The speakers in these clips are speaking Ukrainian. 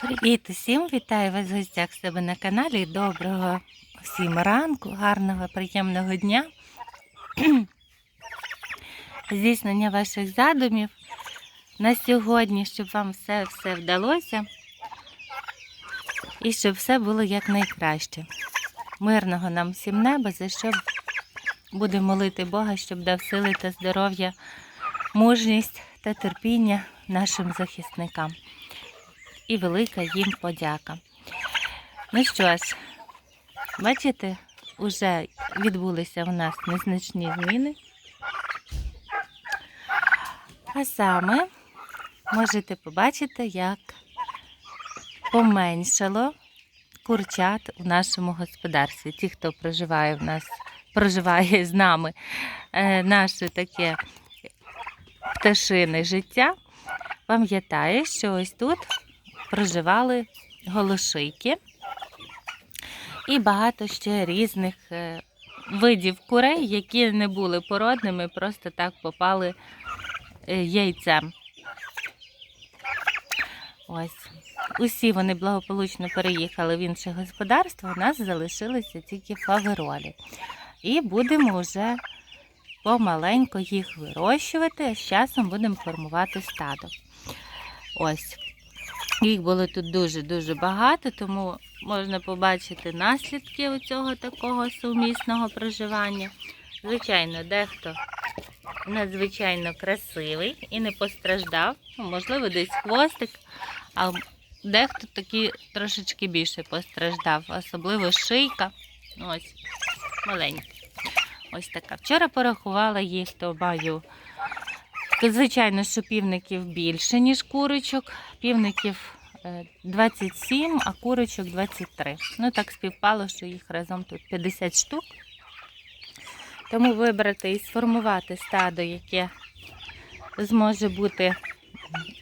Привіт усім! Вітаю вас в гостях себе на каналі. Доброго всім ранку, гарного, приємного дня. Здійснення ваших задумів на сьогодні, щоб вам все все вдалося і щоб все було якнайкраще. Мирного нам всім неба, за що будемо молити Бога, щоб дав сили та здоров'я, мужність та терпіння нашим захисникам і велика їм подяка. Ну що ж, бачите, вже відбулися у нас незначні зміни. А саме можете побачити, як поменшало курчат у нашому господарстві. Ті, хто проживає в нас, проживає з нами е, наше таке пташине життя, пам'ятає, що ось тут проживали голошийки і багато ще різних е, видів курей, які не були породними, просто так попали е, яйцем. Ось. Усі вони благополучно переїхали в інше господарство, у нас залишилися тільки фаверолі. І будемо вже помаленько їх вирощувати, а з часом будемо формувати стадо. Ось. Їх було тут дуже-дуже багато, тому можна побачити наслідки цього такого сумісного проживання. Звичайно, дехто надзвичайно красивий і не постраждав. Ну, можливо, десь хвостик, а дехто таки трошечки більше постраждав, особливо шийка. Ось, маленька. Ось така. Вчора порахувала їх, то маю. Звичайно, що півників більше, ніж курочок. Півників е, 27, а курочок 23. Ну, так співпало, що їх разом тут 50 штук. Тому вибрати і сформувати стадо, яке зможе бути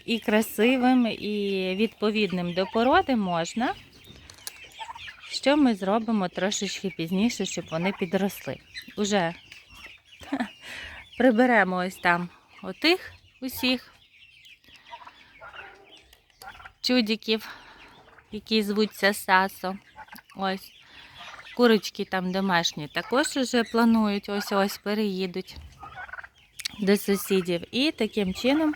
і красивим, і відповідним до породи можна. Що ми зробимо трошечки пізніше, щоб вони підросли. Уже приберемо ось там отих усіх чудиків, які звуться Сасо. Ось. Курочки там домашні також вже планують, ось ось переїдуть до сусідів. І таким чином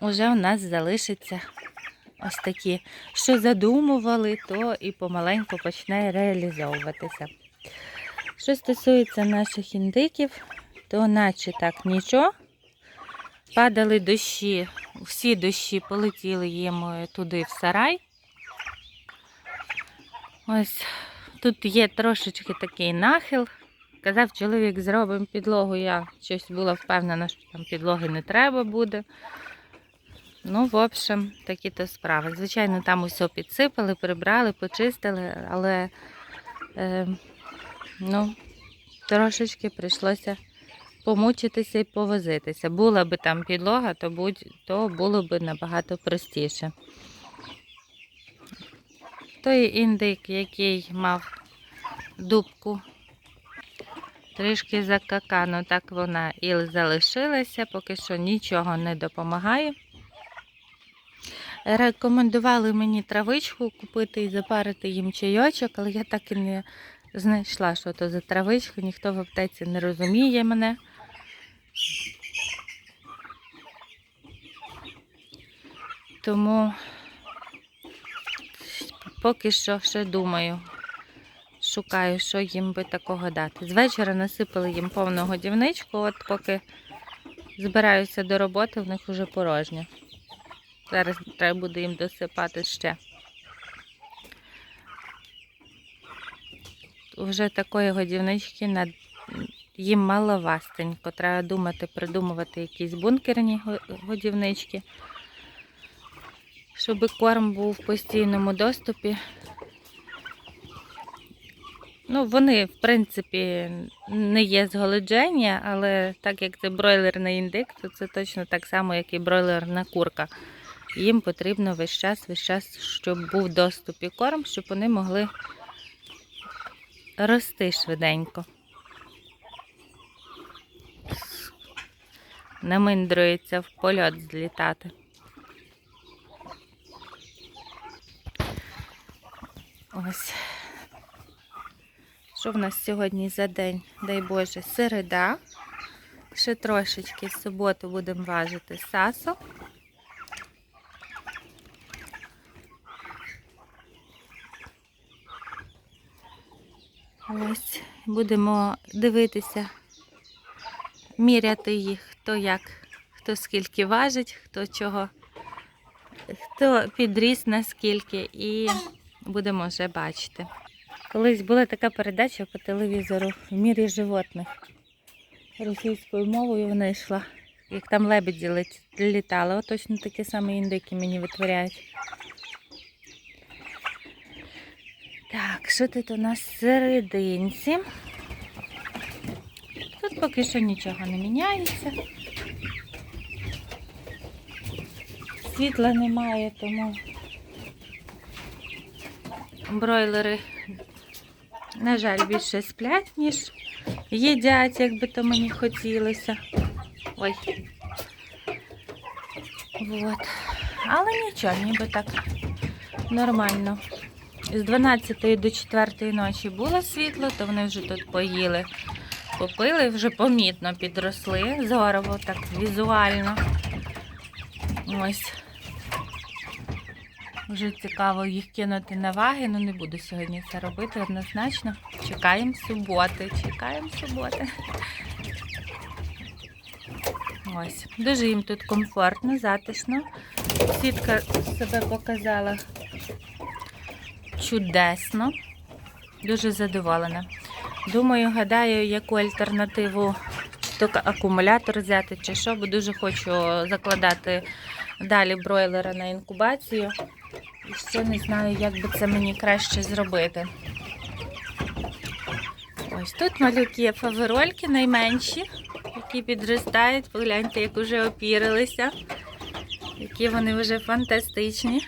вже у нас залишиться ось такі, що задумували, то і помаленьку почне реалізовуватися. Що стосується наших індиків, то наче так нічого. Падали дощі, всі дощі полетіли їм е, туди в сарай. Ось тут є трошечки такий нахил. Казав чоловік, зробимо підлогу. Я щось була впевнена, що там підлоги не треба буде. Ну, в общем, такі то справи. Звичайно, там усе підсипали, прибрали, почистили, але е, ну, трошечки прийшлося помучитися і повозитися. Була би там підлога, то, будь, то було б набагато простіше. Той індик, який мав дубку, трішки закакану, так вона і залишилася, поки що нічого не допомагає. Рекомендували мені травичку купити і запарити їм чайочок, але я так і не знайшла, що то за травичка, ніхто в аптеці не розуміє мене. Тому поки що ще думаю, шукаю, що їм би такого дати. З вечора насипали їм повну годівничку, от поки збираюся до роботи, в них вже порожньо. Зараз треба буде їм досипати ще. Вже такої годівнички на їм маловастенько. Треба думати, придумувати якісь бункерні годівнички, щоб корм був в постійному доступі. Ну, вони, в принципі, не є зголодження, але так як це бройлерний індик, то це точно так само, як і бройлерна курка. Їм потрібно весь час, весь час, щоб був в доступі корм, щоб вони могли рости швиденько. Наминдрується в польот злітати. Ось. Що в нас сьогодні за день? Дай Боже, середа. Ще трошечки в суботу будемо важити сасо. Ось будемо дивитися, міряти їх, хто як, хто скільки важить, хто чого, хто підріс наскільки, і будемо вже бачити. Колись була така передача по телевізору в мірі животних. Російською мовою вона йшла. Як там лебеді літали, от точно такі самі індики мені витворяють. Так, що тут у нас серединці? Тут поки що нічого не міняється. Світла немає, тому бройлери, на жаль, більше сплять, ніж їдять, як би то мені хотілося. Ой. Вот. Але нічого, ніби так нормально. З 12 до 4 ночі було світло, то вони вже тут поїли, попили, вже помітно підросли. Здорово, так візуально. Ось. Вже цікаво їх кинути на ваги, але не буду сьогодні це робити однозначно. Чекаємо суботи, чекаємо суботи. Ось. Дуже їм тут комфортно, затишно. Сітка себе показала чудесно. Дуже задоволена. Думаю, гадаю, яку альтернативу то акумулятор взяти, чи що, бо дуже хочу закладати далі бройлера на інкубацію. І ще не знаю, як би це мені краще зробити. Ось тут малюки фаверольки найменші, які підростають. Погляньте, як вже опірилися. Які вони вже фантастичні.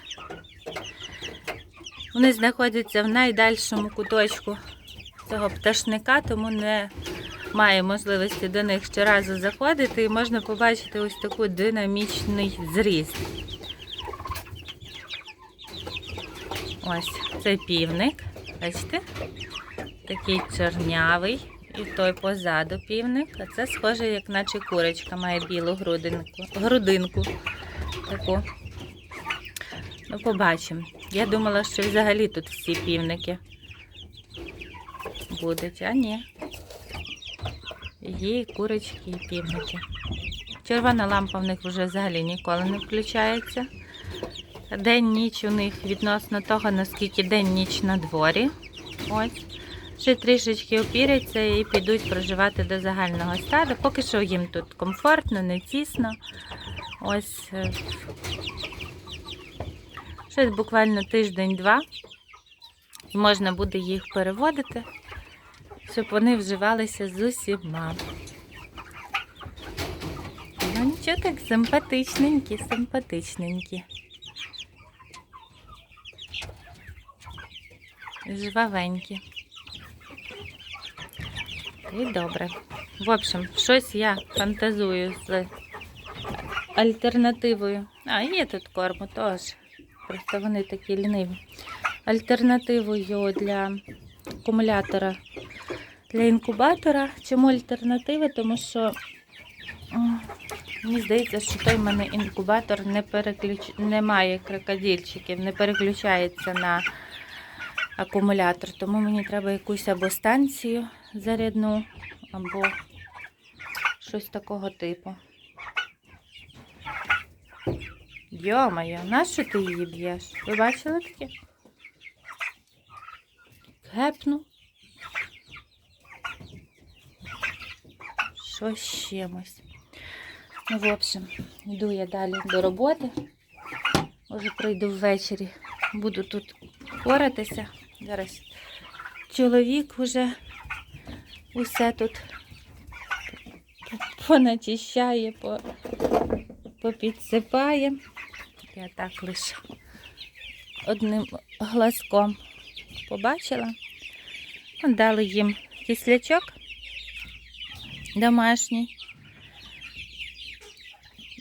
Вони знаходяться в найдальшому куточку цього пташника, тому не має можливості до них щоразу заходити і можна побачити ось такий динамічний зріст. Ось цей півник. Бачите? Такий чорнявий. І той позаду півник. А це схоже, як наче курочка має білу грудинку. грудинку. Таку. Ну, побачимо. Я думала, що взагалі тут всі півники будуть, а ні. І курочки, і півники. Червона лампа в них вже взагалі ніколи не включається. День-ніч у них відносно того, наскільки день-ніч на дворі. Ось. Ще трішечки опіряться і підуть проживати до загального стаду. Поки що їм тут комфортно, не тісно. Ось е, Щось буквально тиждень-два. Можна буде їх переводити, щоб вони вживалися з усіма. Ну нічого так, симпатичненькі, симпатичненькі. Жвавенькі. І добре. В общем, щось я фантазую з альтернативою. А, є тут корму теж. Просто вони такі ліниві. Альтернативою для акумулятора для інкубатора. Чому альтернатива? Тому що мені здається, що той в мене інкубатор не переключ... не має крокодильчиків, не переключається на акумулятор. Тому мені треба якусь або станцію зарядну, або щось такого типу. Йо-моє, нащо ти її б'єш? Ви бачили таке? Гепну. Що з чимось. Ну, в общем, йду я далі до роботи. Може прийду ввечері. Буду тут поратися. Зараз чоловік вже усе тут поначищає, попідсипає. Я так лише одним глазком побачила. Дали їм кислячок домашній.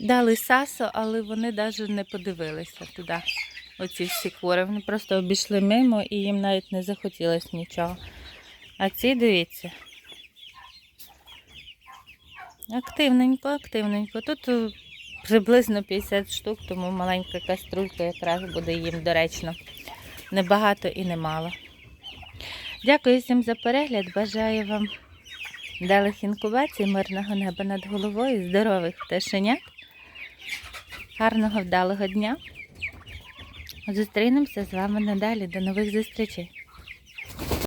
Дали сасо, але вони навіть не подивилися туди. Оці всі кури. Вони просто обійшли мимо і їм навіть не захотілося нічого. А ці, дивіться. Активненько, активненько. Тут е, приблизно 50 штук, тому маленька каструлька якраз буде їм доречно. Небагато і немало. Дякую всім за перегляд. Бажаю вам вдалих інкубацій, мирного неба над головою, здорових пташенят. Гарного вдалого дня. Зустрінемося з вами надалі. До нових зустрічей.